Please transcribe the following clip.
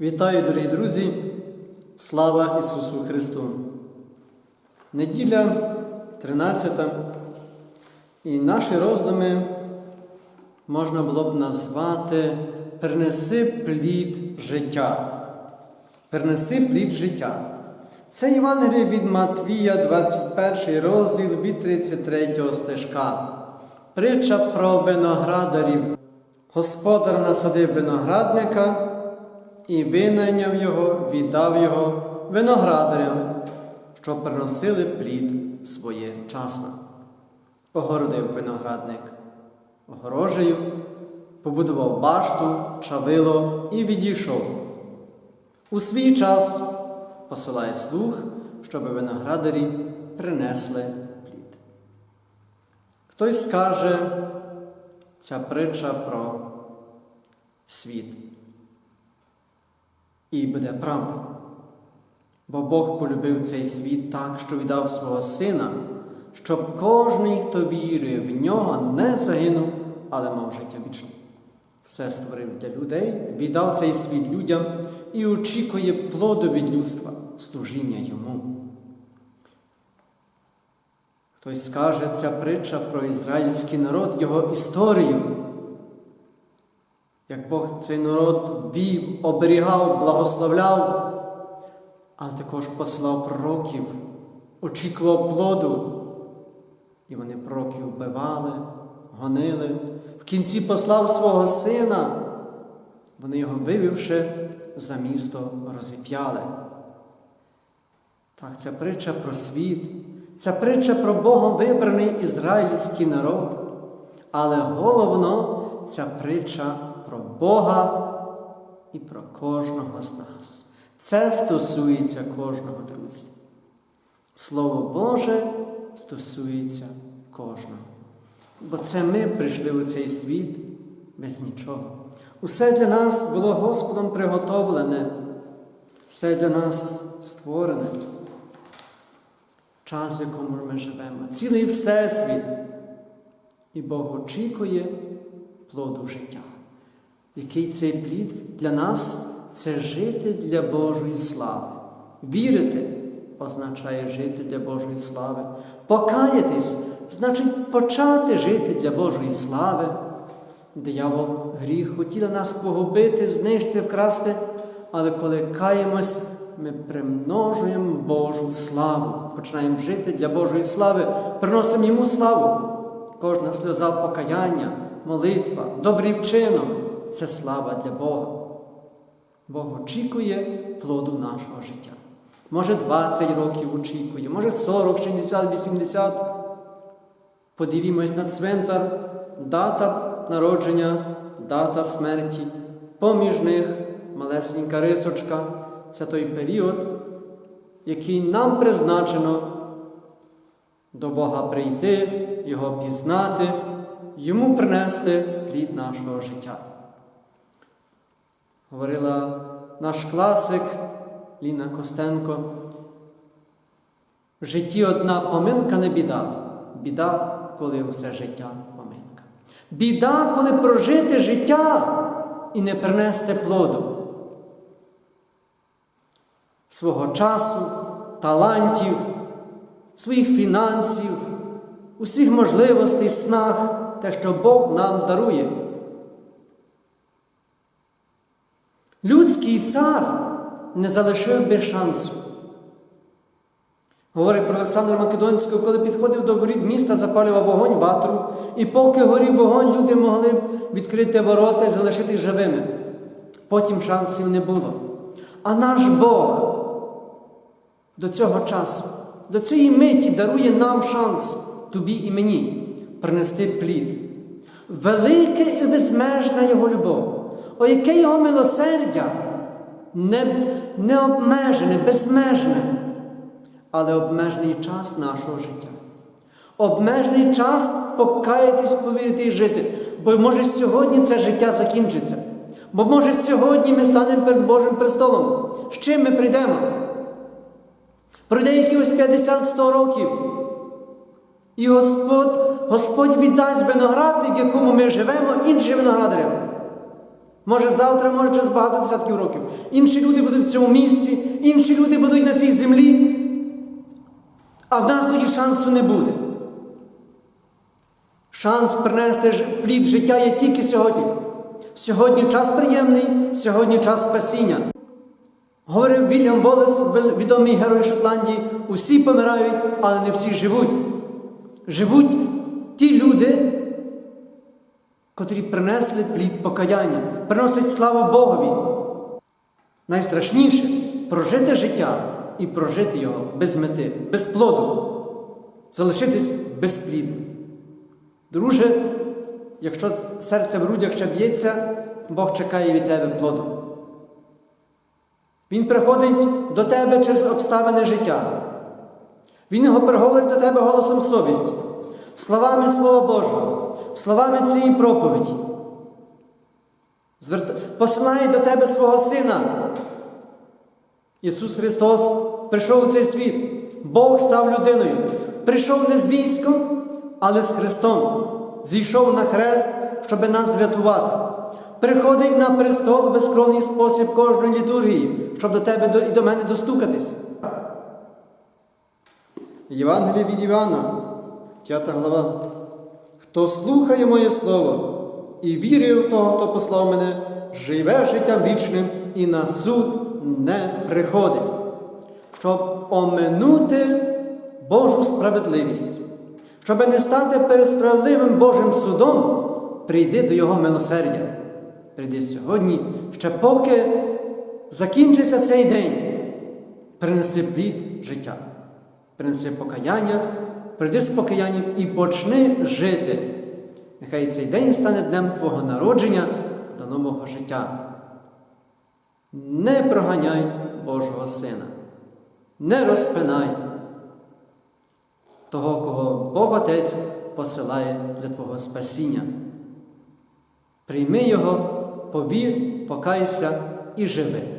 Вітаю, дорогі друзі! Слава Ісусу Христу! Неділя 13. І наші роздуми можна було б назвати Перенеси плід життя. Перенеси плід життя. Це Євангеліє від Матвія, 21 розділ від 33 стежка. Притча про виноградарів. Господар насадив виноградника і винайняв його, віддав його виноградарям, що приносили плід своєчасно. Огородив виноградник огорожею, побудував башту, чавило і відійшов. У свій час посилає слуг, щоб виноградарі принесли плід. Хтось скаже, ця притча про світ. І буде правда. Бо Бог полюбив цей світ так, що віддав свого Сина, щоб кожний, хто вірує в нього, не загинув, але мав життя вічне. Все створив для людей, віддав цей світ людям і очікує плоду від людства, служіння йому. Хтось скаже ця притча про ізраїльський народ, його історію. Як Бог цей народ вів, оберігав, благословляв, але також послав пророків, очікував плоду. І вони пророків вбивали, гонили. В кінці послав свого сина. Вони його вивівши за місто, розіп'яли. Так, ця притча про світ, ця притча про Богом вибраний ізраїльський народ. Але головно ця притча про Бога і про кожного з нас. Це стосується кожного, друзі. Слово Боже стосується кожного. Бо це ми прийшли у цей світ без нічого. Усе для нас було Господом приготовлене, все для нас створене. Час, в якому ми живемо, цілий Всесвіт. І Бог очікує плоду життя. Який цей плід для нас це жити для Божої слави. Вірити означає жити для Божої слави. Покаятись значить почати жити для Божої слави. Диявол гріх хотіла нас погубити, знищити, вкрасти, але коли каємось, ми примножуємо Божу славу, починаємо жити для Божої слави, приносимо йому славу. Кожна сльоза покаяння, молитва, добрий вчинок це слава для Бога. Бог очікує плоду нашого життя. Може 20 років очікує, може 40, 60, 80. Подивімось на цвинтар, дата народження, дата смерті, поміж них малесенька рисочка це той період, який нам призначено до Бога прийти, Його пізнати, Йому принести плід нашого життя. Говорила наш класик Ліна Костенко. В житті одна помилка не біда. Біда, коли усе життя помилка. Біда, коли прожити життя і не принести плоду свого часу, талантів, своїх фінансів, усіх можливостей, снаг, те, що Бог нам дарує. Людський цар не залишив без шансу. Говорить про Олександра Македонського, коли підходив до воріт міста, запалював вогонь ватру, і поки горів вогонь, люди могли відкрити ворота і залишитись живими. Потім шансів не було. А наш Бог до цього часу, до цієї миті дарує нам шанс, тобі і мені, принести плід. Велике і безмежна Його любов, о яке Його милосердя не, не безмежне, але обмежений час нашого життя. Обмежений час покаятись, повірити і жити. Бо може сьогодні це життя закінчиться. Бо може сьогодні ми станемо перед Божим престолом. З чим ми прийдемо? Пройде якихось 50-100 років. І Господь, Господь віддасть виноградник, в якому ми живемо, іншим виноградарям. Може завтра, може через багато десятків років. Інші люди будуть в цьому місці, інші люди будуть на цій землі, а в нас тоді шансу не буде. Шанс принести плід життя є тільки сьогодні. Сьогодні час приємний, сьогодні час спасіння. Говорив Вільям Волес, вел- відомий герой Шотландії, усі помирають, але не всі живуть. Живуть ті люди, котрі принесли плід покаяння, приносять славу Богові. Найстрашніше прожити життя і прожити його без мети, без плоду, залишитись безплідним. Друже, якщо серце в грудях ще б'ється, Бог чекає від тебе плоду. Він приходить до тебе через обставини життя. Він його приговорить до тебе голосом совісті, словами Слова Божого, словами цієї проповіді. Посилає до тебе свого Сина. Ісус Христос прийшов у цей світ. Бог став людиною. Прийшов не з військом, але з Христом. Зійшов на хрест, щоб нас врятувати. Приходить на престол в безкровний спосіб кожної літургії, щоб до тебе і до мене достукатись. Євангеліє від Івана, 5 глава. Хто слухає моє слово і вірує в того, хто послав мене, живе життям вічним і на суд не приходить, щоб оминути Божу справедливість, щоб не стати перед справедливим Божим судом, прийди до Його милосердя. Прийди сьогодні, ще поки закінчиться цей день, принеси плід життя, принеси покаяння, прийди з покаянням і почни жити. Нехай цей день стане днем Твого народження до нового життя. Не проганяй Божого Сина, не розпинай того, кого Бог Отець посилає для Твого спасіння. Прийми Його, повір, покайся і живи.